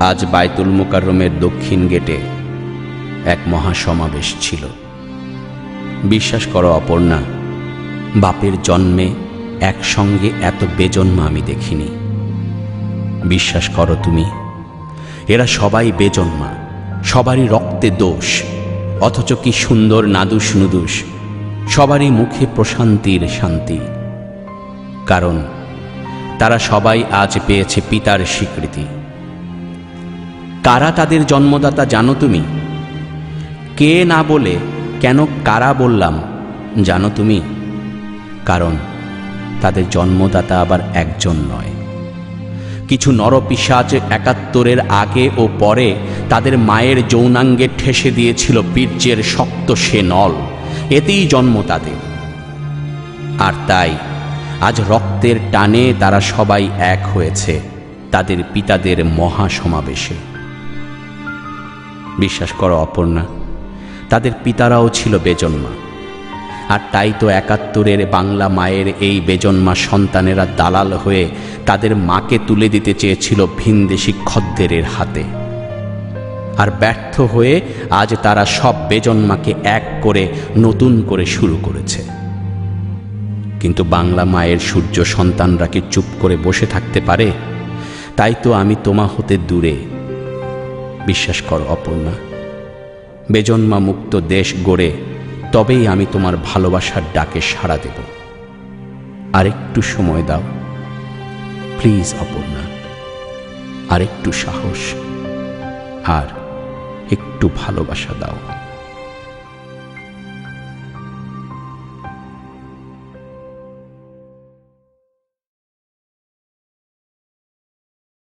আজ বায়তুল মোকাররমের দক্ষিণ গেটে এক মহাসমাবেশ ছিল। বিশ্বাস করো অপর্ণা, বাপের জন্মে একসঙ্গে এত বেজন্ম আমি দেখিনি। বিশ্বাস করো তুমি, এরা সবাই বেজন্মা, সবারই রক্তে দোষ, অথচ কি সুন্দর নাদুস নুদুস, সবারই মুখে প্রশান্তির শান্তি। কারণ তারা সবাই আজ পেয়েছে পিতার স্বীকৃতি। কারা তাদের জন্মদাতা জানো তুমি? কে না বলে কেন কারা বললাম জানো তুমি? কারণ তাদের জন্মদাতা আবার একজন নয়। কিছু নরপিসাচ একাত্তরের আগে ও পরে তাদের মায়ের যৌনাঙ্গে ঠেসে দিয়েছিল বীর্যের শক্ত সে নল। এতেই জন্ম তাদের। আর তাই আজ রক্তের টানে তারা সবাই এক হয়েছে তাদের পিতাদের মহা সমাবেশে বিশ্বাস করো অপর্ণা, তাদের পিতারাও ছিল বেজন্মা। আর তাই তো একাত্তরের বাংলা মায়ের এই বেজন্মা সন্তানেরা দালাল হয়ে তাদের মাকে তুলে দিতে চেয়েছিল ভিনদেশি খদ্দেরের হাতে। আর ব্যর্থ হয়ে আজ তারা সব বেজন্মাকে এক করে নতুন করে শুরু করেছে। কিন্তু বাংলা মায়ের সূর্য সন্তানরা কি চুপ করে বসে থাকতে পারে? তাই তো আমি তোমা হতে দূরে। বিশ্বাস কর, অপর্ণা। বেজন্মা মুক্ত দেশ গড়ে তবেই আমি তোমার ভালোবাসার ডাকে সাড়া দেব। আরেকটু সময় দাও। প্লিজ, অপর্ণা। আরেকটু সাহস আর একটু ভালোবাসা দাও।